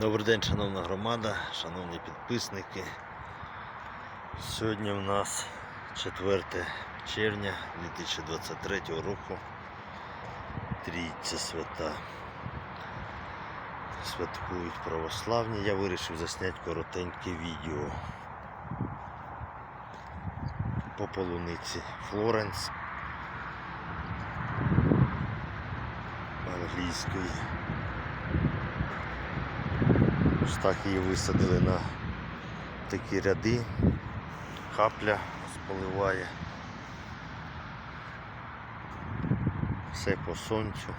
Добрий день, шановна громада, шановні підписники. Сьогодні у нас 4 червня 2023 року. Трійця свята. Святкують православні. Я вирішив засняти коротеньке відео по полуниці Флоренс англійської. Так її висадили на такі ряди. Капля споливає. Все по сонцю.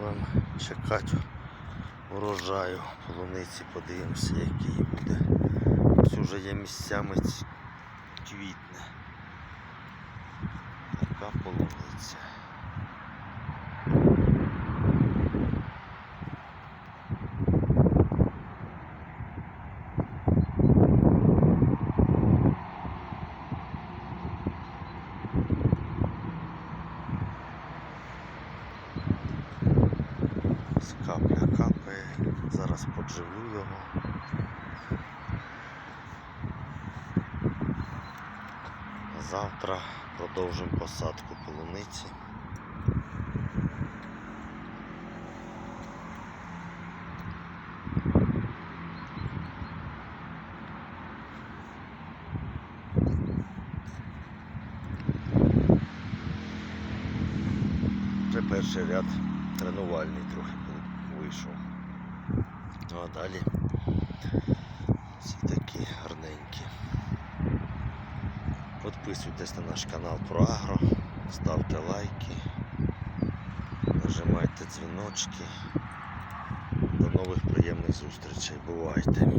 Вам чекати урожаю полуниці, подивимося, який буде. Ось уже є місцями квітне. Така полуниця. Капля капає. Зараз подживлю його. Завтра продовжимо посадку полуниці. Це перший ряд тренувальний трохи вийшов. Ну а далі ці такі гарненькі. Підписуйтесь на наш канал про агро, ставте лайки, нажимайте дзвіночки. До нових приємних зустрічей. Бувайте!